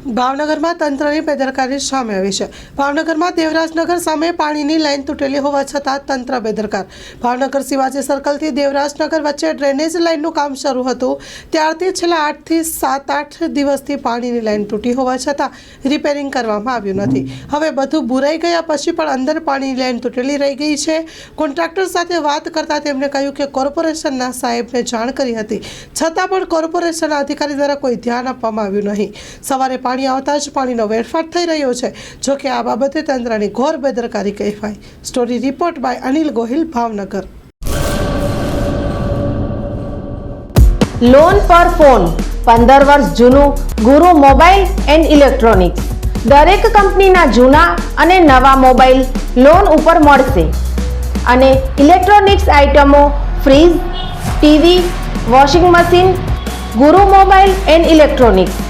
ભાવનગરમાં તંત્રની બેદરકારી સામે આવી છે. ભાવનગરમાં દેવરાજનગર સામે પાણીની લાઈન તૂટેલી હોવા છતાં તંત્ર બેદરકાર. ભાવનગર શિવાજી સર્કલથી દેવરાજનગર વચ્ચે ડ્રેનેજ લાઈનનું કામ શરૂ હતું. ત્યારથી છેલ્લા આઠથી સાત આઠ દિવસથી પાણીની લાઈન તૂટી હોવા છતાં રિપેરિંગ કરવામાં આવ્યું નથી. હવે બધું બુરાઈ ગયા પછી પણ અંદર પાણીની લાઇન તૂટેલી રહી ગઈ છે. કોન્ટ્રાક્ટર સાથે વાત કરતાં તેમણે કહ્યું કે કોર્પોરેશનના સાહેબને જાણ કરી હતી. છતાં પણ કોર્પોરેશનના અધિકારી દ્વારા કોઈ ધ્યાન આપવામાં આવ્યું નહીં. સવારે પાણી આવતા જ પાણીનો વેડફાટ થઈ રહ્યો છે. જો કે આ બાબતે તંત્રની ઘોર બેદરકારી કહેવાય. Story report by Anil Gohil, Bhavnagar. Loan પર ફોન પંદર વર્ષ જૂનું ગુરુ મોબાઈલ એન્ડ ઇલેક્ટ્રોનિક્સ. દરેક કંપનીના જૂના અને નવા મોબાઈલ લોન ઉપર મળશે. અને ઇલેક્ટ્રોનિક્સ આઇટમો fridge, TV, washing machine, Guru mobile and electronics.